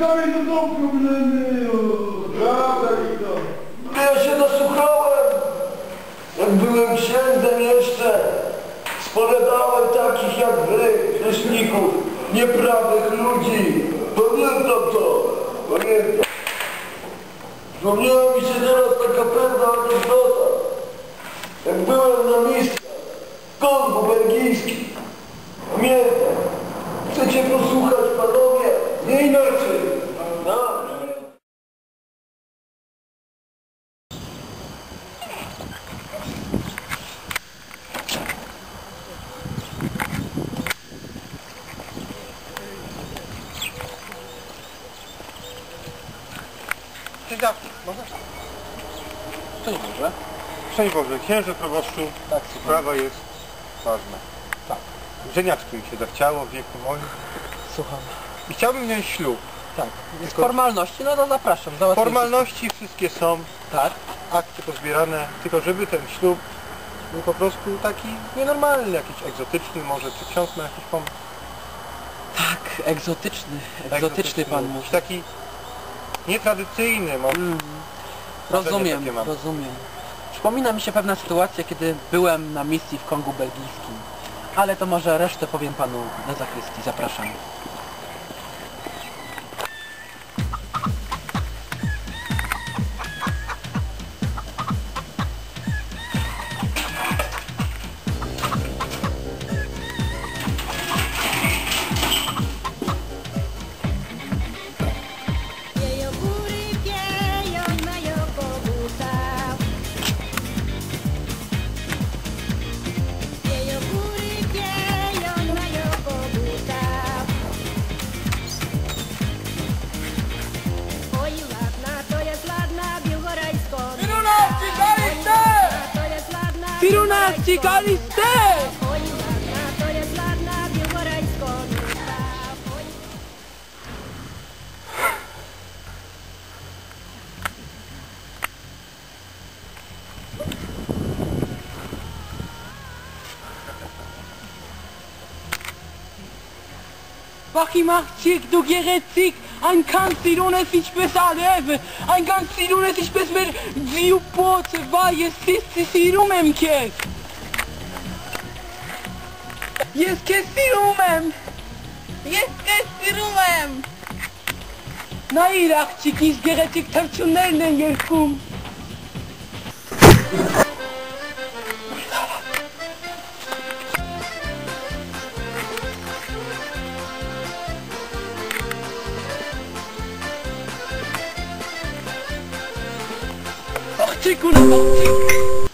dalej to są problemy. Prawda, Wito. Ja się nasłuchałem, jak byłem księdzem jeszcze. Spowiadałem takich jak wy, grzeszników, nieprawych ludzi. Pamiętam to, pamiętam. Przypomniała mi się teraz taka pewna anegdota. Jak byłem na misji w Kongu belgijskim. Pamiętam. Chcecie posłuchać panowie? Nie inaczej. Cześć Dawid, może? Szczęść Boże. Szczęść Boże, księże proboszczu, tak, sprawa jest ważna. Tak. Żeniaczki mi się zachciało w wieku moim Słucham. I chciałbym wziąć ślub. Tak. Tylko- formalności, no to zapraszam. załatwię Formalności wszystkie są. Tak? akty pozbierane, tylko żeby ten ślub był po prostu taki nienormalny, jakiś egzotyczny może, czy ksiądz ma jakiś pomysł? Tak, egzotyczny. Egzotyczny pan mówi. Jakiś Taki nietradycyjny, może. Mm, rozumiem, takie mam. rozumiem. Przypomina mi się pewna sytuacja, kiedy byłem na misji w Kongu Belgijskim. Ale to może resztę powiem panu na zakrystii. Zapraszam. Տիկարիստեր։ Բախի մաղջիկ, դու գեղեցիկ, այնքան սիրուն ես ինչպես արևը, այնքան սիրուն ես ինչպես մեր ձիու պոցը, վա, ես սիրում եմ քեզ։ Ես քեզ սիրում եմ։ Ես քեզ սիրում եմ։ Նա իր աղջիկի գեղեցիկ թռչուններն են երգում։ Աղջիկ ունեմ, աղջիկ։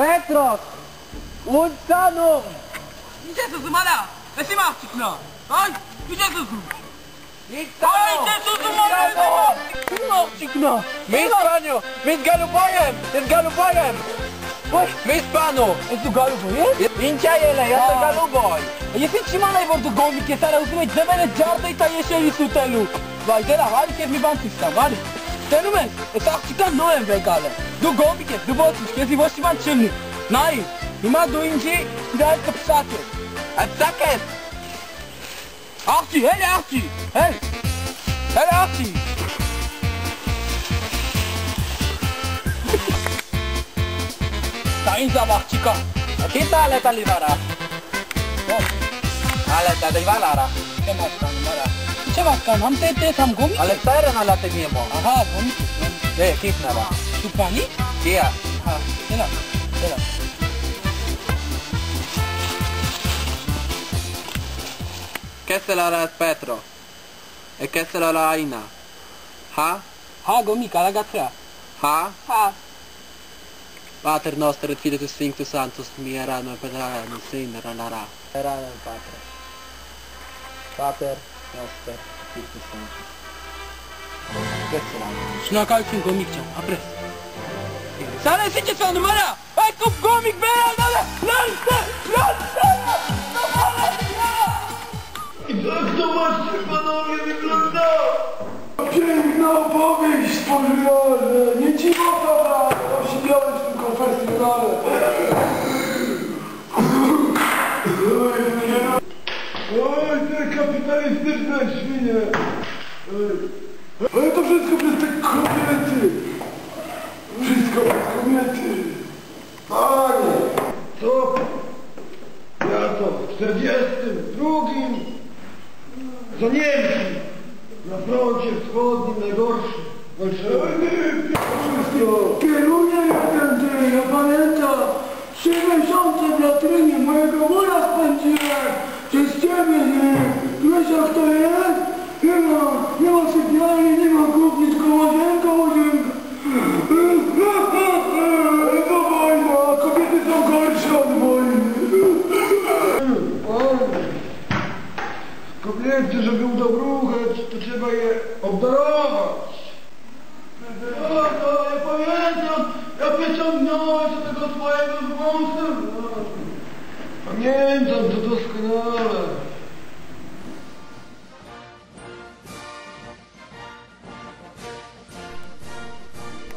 Պետրոս, ուն տանում։ Ինչ ես ուզում արա, էս իմ աղջիկնա, այ, ինչ ես ուզում։ Ինչ տանում, ինչ ես ուզում արա, իմ աղջիկնա։ Մեզ պանյո, մեզ գալու պայ եմ, ես գալու պայ եմ։ Ոչ, մեզ պանո, ես դու գալու պայ եմ։ Ինչ այ էլ է, ես գալու պայ։ Ես ինչ իմանայի, որ դու գոմիկ ես արա, ուզում ես ձևերը ջարդեի տա ես էլ իսուտելու։ Վայ, դերա, հարիկ ես մի բան ցույց տա, վարիկ։ Fenomen, etaktikten noen pekala. Du gobike, du botmuş, kezi boşiman çınlı. Nayi, numa duyunca hidayet kapısı atıyor. Atsak et. Akçı, hele akçı, hele. Hele akçı. Sayın sabah çıkan. Kita alet alivara. Alet alivara. Kemal sanmara. Ce vas cam? Am te te cam gumi? Ale stare na late mie mo. Aha, gumi. De, kip na ra. Tu pani? Kia. Ha, ela. Ela. Questa è la rat Petro e questa è la Aina. Ha? Ha gomica ragazza. Ha? Ha. Pater nostro et Filius Sphinctus Santus mia rana per la non sei la rara. Era il padre. Pater. Noster, Spiritus Sanctus. Šnakalčin gomik ćem, a pres. Će se on mara! Aj kup gomik, bera, dale! Lance! Lance! Tak to właśnie panowie wygląda. Piękna opowieść pożywalne, nie dziwota Oj. Ale to wszystko przez te kobiety. Wszystko przez kobiety. Panie, co? Ja to w 42 za Niemcy na froncie wschodnim najgorszy. Kieruję dzień, ja pamiętam. Trzy miesiące w latrynie mojego mura spędziłem. Przez ciebie, jak to jest? Nie ma, nie ma sypialni, nie ma kuchni, tylko łazienka, łazienka. To wojna, kobiety są gorsze od wojny. Kobiety, żeby udobruchać, to trzeba je obdarować. No, to ja pamiętam, ja wyciągnąłem do tego twojego wąsa. Pamiętam to doskonale.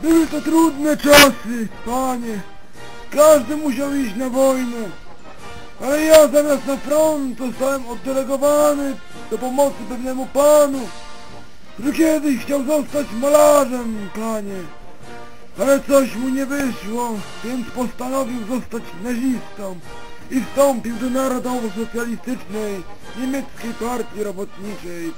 Były to trudne czasy, panie. Każdy musiał iść na wojnę. Ale ja zamiast na front zostałem oddelegowany do pomocy pewnemu panu, który kiedyś chciał zostać malarzem, panie. Ale coś mu nie wyszło, więc postanowił zostać nazistą i wstąpił do Narodowo-Socjalistycznej Niemieckiej Partii Robotniczej.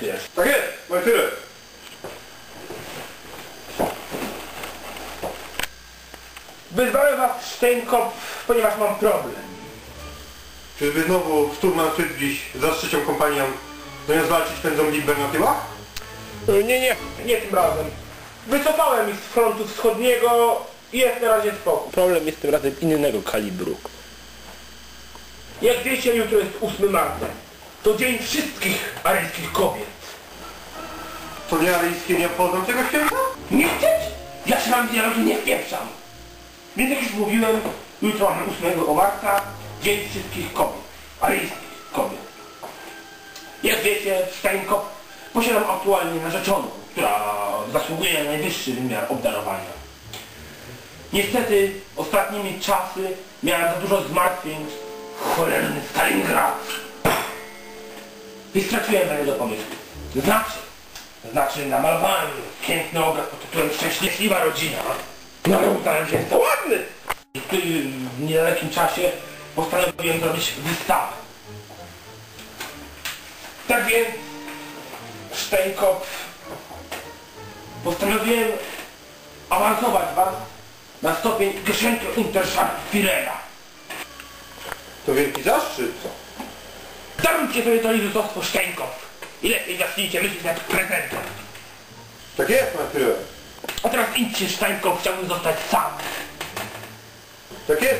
Chwilę. Tak jest, moje tyle. Wyzwałem was Stęko, ponieważ mam problem. Czyżby znowu Sturman przed dziś za trzecią kompanią zamiast walczyć pędzą Liber na tyłach? E, Nie, nie, nie tym razem. Wycofałem ich z frontu wschodniego i jest na razie spokój. Problem jest tym razem innego kalibru. Jak wiecie, jutro jest 8 marca. To dzień wszystkich aryjskich kobiet. To nie aryjskie nie obchodzą tego święta? Nie chcieć? Ja się wam dialogu nie wpieprzam. Więc jak już mówiłem, jutro mamy 8 marca, dzień wszystkich kobiet. Aryjskich kobiet. Jak wiecie, Steinkop posiadam aktualnie narzeczoną, która zasługuje na najwyższy wymiar obdarowania. Niestety, ostatnimi czasy miałem za dużo zmartwień. Cholerny Stalingrad. I straciłem na niego pomysł. Znaczy, znaczy namalowałem piękny obraz pod tytułem Szczęśliwa rodzina. No ale uznałem, że jest to ładny. I w niedalekim czasie postanowiłem zrobić wystawę. Tak więc Steinkopf postanowiłem awansować was na stopień Geschenke Unterschartführera. To wielki zaszczyt. Darujcie sobie to lizustowstwo Steinkopf i lepiej zacznijcie myśleć nad prezentem. Tak jest, tyle. A teraz idźcie Steinkopf, chciałbym zostać sam. Tak jest.